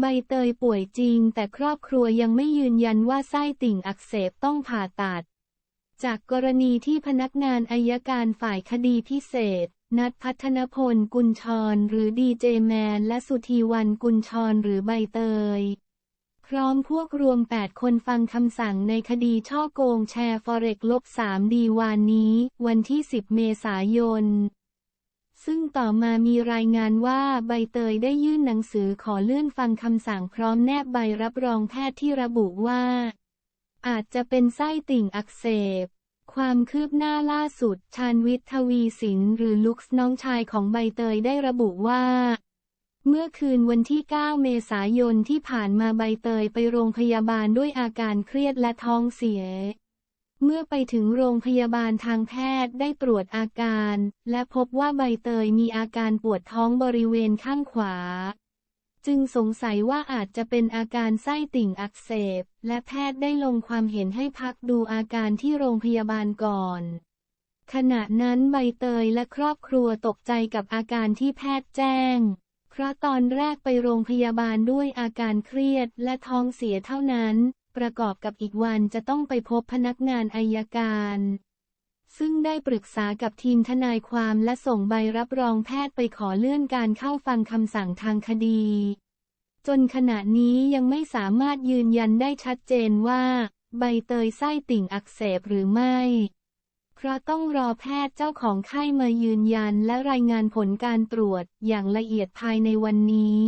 ใบเตยป่วยจริง แต่ครอบครัวยังไม่ยืนยันว่าไส้ติ่งอักเสบต้องผ่าตัด จากกรณีที่พนักงานอายการฝ่ายคดีพิเศษ นัดพัฒนพลกุลชร หรือดีเจแมน และสุธีวันกุลชร หรือใบเตย พร้อมพวกรวม 8 คนฟังคำสั่งในคดีช่อโกงแชร์ฟอเร็กลบ3ดีวานนี้ วันที่ 10 เมษายน ซึ่งต่อมามีรายงานว่าใบเตยได้ยื่นหนังสือขอเลื่อนฟังคำสั่งพร้อมแนบใบรับรองแพทย์ที่ระบุว่า อาจจะเป็นไส้ติ่งอักเสบ ความคืบหน้าล่าสุด ชาญวิทย์ทวีสินหรือลุกน้องชายของใบเตยได้ระบุว่า เมื่อคืนวันที่ 9 เมษายนที่ผ่านมาใบเตยไปโรงพยาบาลด้วยอาการเครียดและท้องเสีย เมื่อไปถึงโรงพยาบาลทางแพทย์ได้ตรวจอาการ และพบว่าใบเตยมีอาการปวดท้องบริเวณข้างขวา จึงสงสัยว่าอาจจะเป็นอาการไส้ติ่งอักเสบ และแพทย์ได้ลงความเห็นให้พักดูอาการที่โรงพยาบาลก่อน ขณะนั้นใบเตยและครอบครัวตกใจกับอาการที่แพทย์แจ้ง เพราะตอนแรกไปโรงพยาบาลด้วยอาการเครียดและท้องเสียเท่านั้น ประกอบกับอีกวันจะต้องไปพบพนักงานอายการ ซึ่งได้ปรึกษากับทีมทนายความและส่งใบรับรองแพทย์ไปขอเลื่อนการเข้าฟังคำสั่งทางคดี จนขณะนี้ยังไม่สามารถยืนยันได้ชัดเจนว่า ใบเตยไส้ติ่งอักเสบหรือไม่ เพราะต้องรอแพทย์เจ้าของไข้มายืนยันและรายงานผลการตรวจอย่างละเอียดภายในวันนี้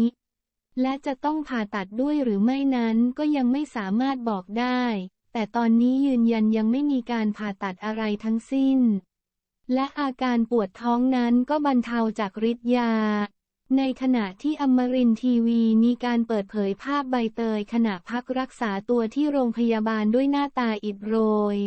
และจะต้องผ่าตัดด้วยหรือไม่นั้นก็ยังไม่สามารถบอกได้ แต่ตอนนี้ยืนยันยังไม่มีการผ่าตัดอะไรทั้งสิ้น และอาการปวดท้องนั้นก็บรรเทาจากฤทธิ์ยา ในขณะที่อมรินทีวีมีการเปิดเผยภาพใบเตยขณะพักรักษาตัวที่โรงพยาบาลด้วยหน้าตาอิดโรย